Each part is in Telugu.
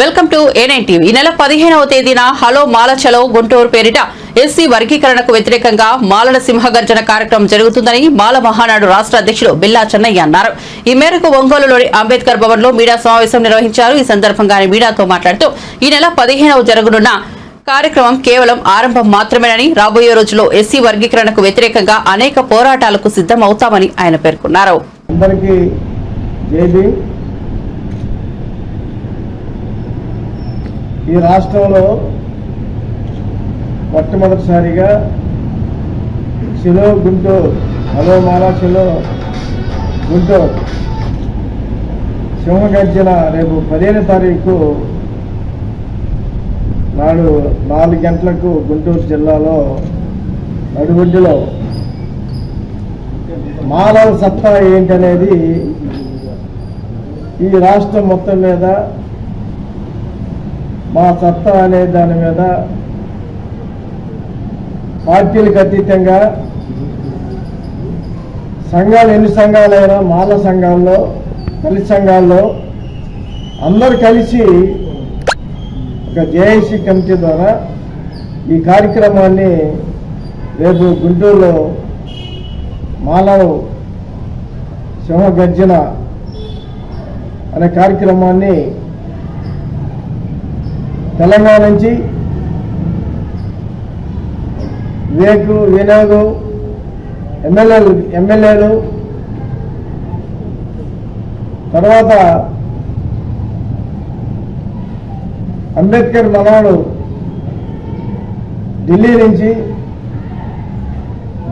Welcome to A9 TV. ఈ నెల పదిహేనవ తేదీన హలో మాలచలో గుంటూరు పేరిట ఎస్సీ వర్గీకరణకు వ్యతిరేకంగా మాలల సింహగర్జన కార్యక్రమం జరుగుతుందని మాల మహానాడు రాష్ట్ర అధ్యక్షుడు బిల్లా చెన్నయ్య అన్నారు. ఈ మేరకు ఒంగోలులోని అంబేద్కర్ భవన్లో మీడియా సమావేశం నిర్వహించారు. ఈ సందర్భంగా ఆయన మీడియాతో మాట్లాడుతూ ఈ నెల పదిహేనవ జరగనున్న కార్యక్రమం కేవలం ఆరంభం మాత్రమేనని రాబోయే రోజుల్లో ఎస్సీ వర్గీకరణకు వ్యతిరేకంగా అనేక పోరాటాలకు సిద్దమవుతామని ఆయన పేర్కొన్నారు అందరికీ జై భీమ్ ఈ రాష్ట్రంలో మొట్టమొదటిసారిగా శిలో గుంటూరు హలో మాలా శిలో గుంటూరు సింహగర్జన రేపు పదిహేను తారీఖు నాడు నాలుగు గంటలకు గుంటూరు జిల్లాలో నడిగుడ్డులో మానవ సత్తా ఏంటనేది ఈ రాష్ట్రం మొత్తం మీద మా సత్తా అనే దాని మీద పార్టీలకు అతీతంగా సంఘాలు ఎన్ని సంఘాలైనా మాల సంఘాల్లో దళిత సంఘాల్లో అందరు కలిసి ఒక జేఏసీ కమిటీ ద్వారా ఈ కార్యక్రమాన్ని రేపు గుంటూరులో మానవ్ సింహగర్జన అనే కార్యక్రమాన్ని తెలంగాణ నుంచి వివేకు వినాయకు ఎమ్మెల్యేలు ఎమ్మెల్యేలు తర్వాత అంబేద్కర్ మనవాడు ఢిల్లీ నుంచి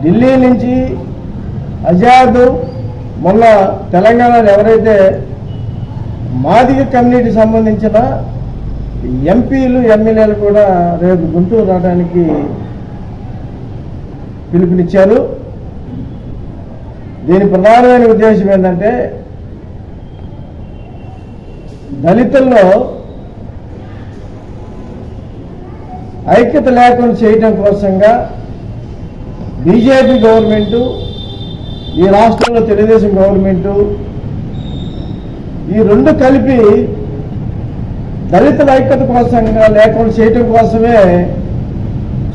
ఢిల్లీ నుంచి అజాద్ మొన్న తెలంగాణలో ఎవరైతే మాదిగ కమ్యూనిటీ సంబంధించిన ఎంపీలు ఎమ్మెల్యేలు కూడా రేపు గుంటూరు రావడానికి పిలుపునిచ్చారు. దీని ప్రధానమైన ఉద్దేశం ఏంటంటే దళితుల్లో ఐక్యత లేకుండా చేయడం కోసంగా బీజేపీ గవర్నమెంటు ఈ రాష్ట్రంలో తెలుగుదేశం గవర్నమెంటు ఈ రెండు కలిపి దళితుల ఐక్యత కోసంగా లేకుండా చేయటం కోసమే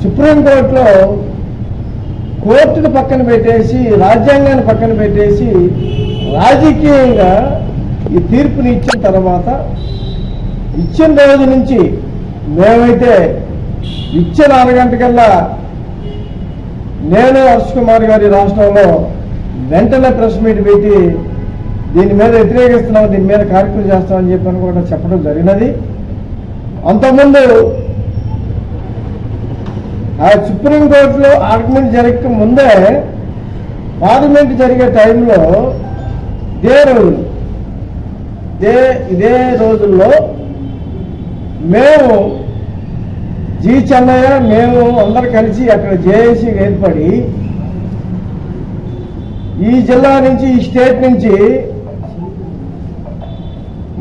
సుప్రీంకోర్టులో కోర్టును పక్కన పెట్టేసి రాజ్యాంగాన్ని పక్కన పెట్టేసి రాజకీయంగా ఈ తీర్పుని ఇచ్చిన తర్వాత ఇచ్చిన రోజు నుంచి మేమైతే ఇచ్చిన అరగంట కల్లా నేను హర్ష్ కుమార్ గారి రాష్ట్రంలో వెంటనే ప్రెస్ మీట్ పెట్టి దీని మీద వ్యతిరేకిస్తున్నాం దీని మీద కార్యక్రమం చేస్తామని చెప్పి కూడా చెప్పడం జరిగినది. అంతకుముందు ఆ సుప్రీంకోర్టులో ఆర్గ్యుమెంట్ జరగక ముందే పార్లమెంట్ జరిగే టైంలో ఇదే రోజు ఇదే ఇదే రోజుల్లో మేము జీ చెన్నయ్య మేము అందరు కలిసి అక్కడ జేఏసీ ఏర్పడి ఈ జిల్లా నుంచి ఈ స్టేట్ నుంచి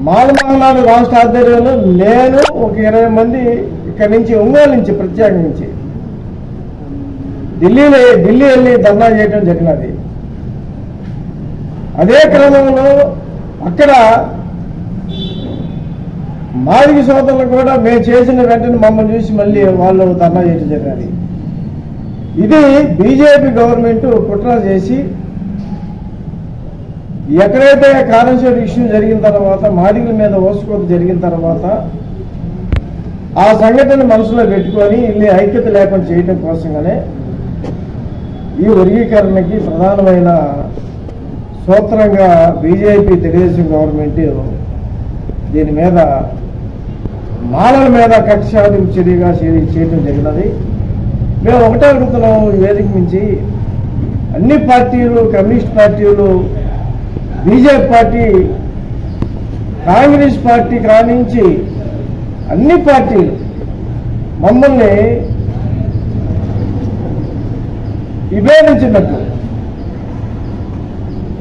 మాలమహనాడు రాష్ట్ర ఆధ్వర్యంలో నేను ఒక ఇరవై మంది ఇక్కడి నుంచి ఒంగోలు నుంచి ప్రత్యేకించి ఢిల్లీలో ఢిల్లీ వెళ్ళి ధర్నా చేయడం జరిగినది. అదే క్రమంలో అక్కడ మాదిగ సోదరులు కూడా మేము చేసిన వెంటనే మమ్మల్ని చూసి మళ్ళీ వాళ్ళు ధర్నా చేయడం జరిగినది. ఇది బీజేపీ గవర్నమెంట్ కుట్ర చేసి ఎక్కడైతే కారణశేటి ఇష్యూ జరిగిన తర్వాత మాదిగల మీద ఓసుకోత జరిగిన తర్వాత ఆ సంఘటన మనసులో పెట్టుకొని ఇల్లు ఐక్యత లేకుండా చేయటం కోసంగానే ఈ వర్గీకరణకి ప్రధానమైన సూత్రంగా బీజేపీ తెలుగుదేశం గవర్నమెంట్ దీని మీద మాలల మీద కక్ష చర్యగా చేయటం జరిగినది. మేము ఒకటే అడుగుతున్నాం వేదిక నుంచి. అన్ని పార్టీలు కమ్యూనిస్ట్ పార్టీలు బీజేపీ పార్టీ కాంగ్రెస్ పార్టీ కానించి అన్ని పార్టీలు మమ్మల్ని విభేదించినట్టు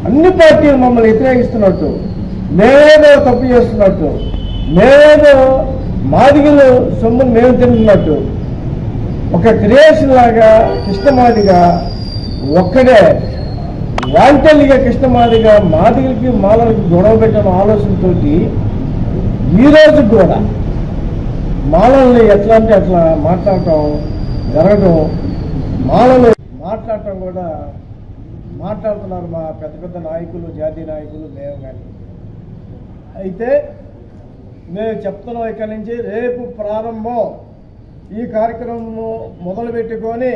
అన్ని పార్టీలు మమ్మల్ని వ్యతిరేకిస్తున్నట్టు మేమేదో తప్పు చేస్తున్నట్టు మేమేదో మాదిగలు సొమ్మును మేము తింటున్నట్టు ఒక క్రియేషన్ లాగా కృష్ణమాదిగా ఒక్కడే వాంటల్లిగా కృష్ణమాదిగా మాదిగలకి మాలలకి గొడవ పెట్టిన ఆలోచనతోటి ఈ కూడా మాలల్ని ఎట్లా అంటే అట్లా మాట్లాడటం జరగడం మాలలు మాట్లాడటం కూడా మాట్లాడుతున్నారు మా పెద్ద పెద్ద నాయకులు జాతీయ నాయకులు మేము కానీ. అయితే మేము చెప్తున్నాం ఇక్కడి నుంచి రేపు ప్రారంభం ఈ కార్యక్రమం మొదలు పెట్టుకొని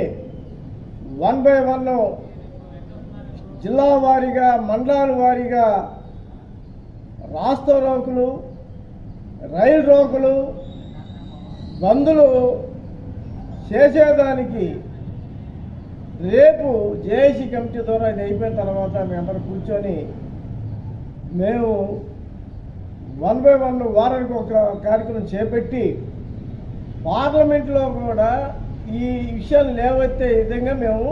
వన్ బై వన్ జిల్లా వారీగా మండలాల వారీగా రాష్ట్ర రోకులు రైలు రోకులు బందులు చేసేదానికి రేపు జేఏసీ కమిటీ ద్వారా ఇది అయిపోయిన తర్వాత మేమందరం కూర్చొని మేము వన్ బై వన్ వారానికి ఒక కార్యక్రమం చేపట్టి పార్లమెంట్లో కూడా ఈ విషయాలు లేవైతే విధంగా మేము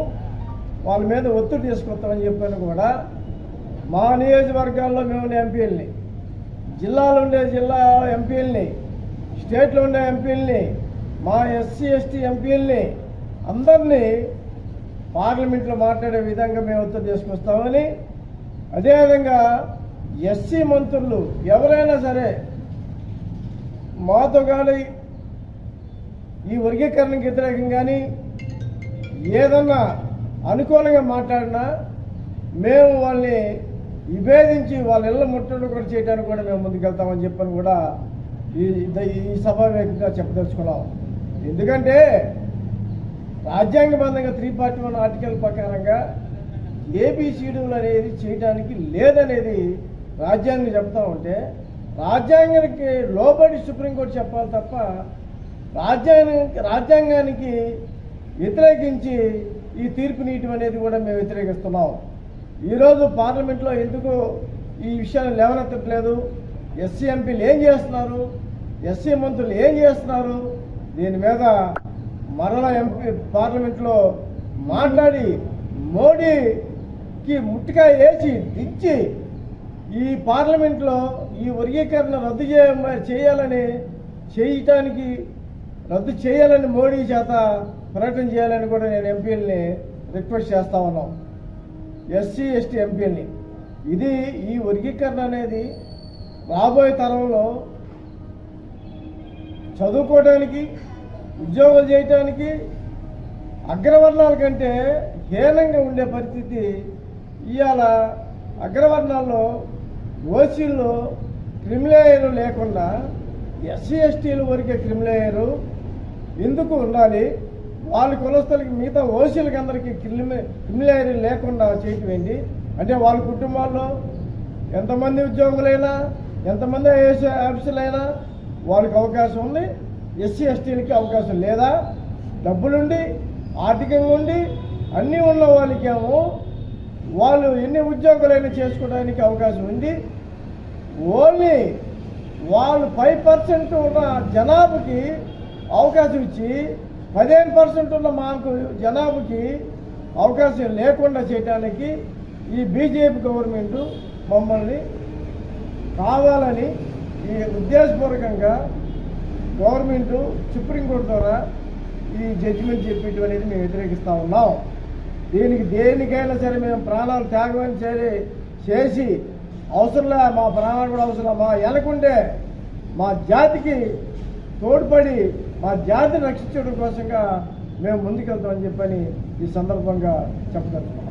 వాళ్ళ మీద ఒత్తిడి తీసుకొస్తామని చెప్పాను కూడా. మా నియోజకవర్గాల్లో మేము ఎంపీలని జిల్లాలో ఉండే జిల్లా ఎంపీలని స్టేట్లో ఉండే ఎంపీలని మా ఎస్సీ ఎస్టీ ఎంపీలని అందరినీ పార్లమెంట్లో మాట్లాడే విధంగా మేము ఒత్తిడి తీసుకొస్తామని. అదేవిధంగా ఎస్సీ మంత్రులు ఎవరైనా సరే మాతో కానీ ఈ వర్గీకరణకు వ్యతిరేకం కానీ ఏదన్నా అనుకూలంగా మాట్లాడినా మేము వాళ్ళని విభేదించి వాళ్ళ ఇళ్ళ ముట్టడి కూడా చేయడానికి కూడా మేము ముందుకెళ్తామని చెప్పని కూడా ఈ ఈ సభావేదికగా చెప్పదలుచుకున్నాం. ఎందుకంటే రాజ్యాంగబద్ధంగా త్రీ పార్టీ వన్ ఆర్టికల్ ప్రకారంగా ఏబిసిడీలు అనేది చేయడానికి లేదనేది రాజ్యాంగం చెప్తా ఉంటే రాజ్యాంగానికి లోబడి సుప్రీంకోర్టు చెప్పాలి తప్ప రాజ్యాంగానికి రాజ్యాంగానికి వ్యతిరేకించి ఈ తీర్పు నీయటం అనేది కూడా మేము వ్యతిరేకిస్తున్నాం. ఈరోజు పార్లమెంట్లో ఎందుకు ఈ విషయాన్ని లేవనెత్తట్లేదు? ఎస్సీ ఎంపీలు ఏం చేస్తున్నారు? ఎస్సీ మంత్రులు ఏం చేస్తున్నారు? దీని మీద మరల ఎంపీ పార్లమెంట్లో మాట్లాడి మోడీకి ముట్టుకాయ వేసి దించి ఈ పార్లమెంట్లో ఈ వర్గీకరణ రద్దు చేయ చేయాలని చేయటానికి రద్దు చేయాలని మోడీ చేత ప్రకటన చేయాలని కూడా నేను ఎంపీలని రిక్వెస్ట్ చేస్తా ఉన్నాం. ఎస్సీ ఎస్టీ ఎంపీలని. ఇది ఈ వర్గీకరణ అనేది రాబోయే తరంలో చదువుకోవడానికి ఉద్యోగాలు చేయటానికి అగ్రవర్ణాల కంటే హీనంగా ఉండే పరిస్థితి ఇవాళ అగ్రవర్ణాల్లో ఓసీల్లో క్రిమిలేయర్ లేకుండా ఎస్సీ ఎస్టీలు వరకే క్రిమిలేయరు. ఎందుకు ఉండాలి? వాళ్ళ కులస్తులకి మిగతా ఓసీలకి అందరికీ క్రిమి క్రిమిలేయర్ లేకుండా చేయటం ఏంటి? అంటే వాళ్ళ కుటుంబాల్లో ఎంతమంది ఉద్యోగులైనా ఎంతమంది ఐఏఎస్ ఆఫీసులైనా వాళ్ళకి అవకాశం ఉంది. ఎస్సీ ఎస్టీలకి అవకాశం లేదా? డబ్బులుండి ఆర్థికంగా ఉండి అన్నీ ఉన్న వాళ్ళకేమో వాళ్ళు ఎన్ని ఉద్యోగాలైనా చేసుకోవడానికి అవకాశం ఉంది. ఓన్లీ వాళ్ళు ఫైవ్ పర్సెంట్ ఉన్న జనాభాకి అవకాశం ఇచ్చి పదిహేను పర్సెంట్ ఉన్న మాకు జనాభాకి అవకాశం లేకుండా చేయడానికి ఈ బీజేపీ గవర్నమెంట్ మమ్మల్ని కావాలని ఈ ఉద్దేశపూర్వకంగా గవర్నమెంట్ సుప్రీంకోర్టు ద్వారా ఈ జడ్జిమెంట్ చెప్పేటి అనేది మేము వ్యతిరేకిస్తూ ఉన్నాం. దీనికి దేనికైనా సరే మేము ప్రాణాలు త్యాగం సరే చేసి అవసరంలే మా ప్రాణాలు కూడా అవసరం మా మా జాతికి తోడ్పడి మా జాతిని రక్షించడం కోసంగా మేము ముందుకెళ్తామని చెప్పని ఈ సందర్భంగా చెప్పదలుచుకున్నాం.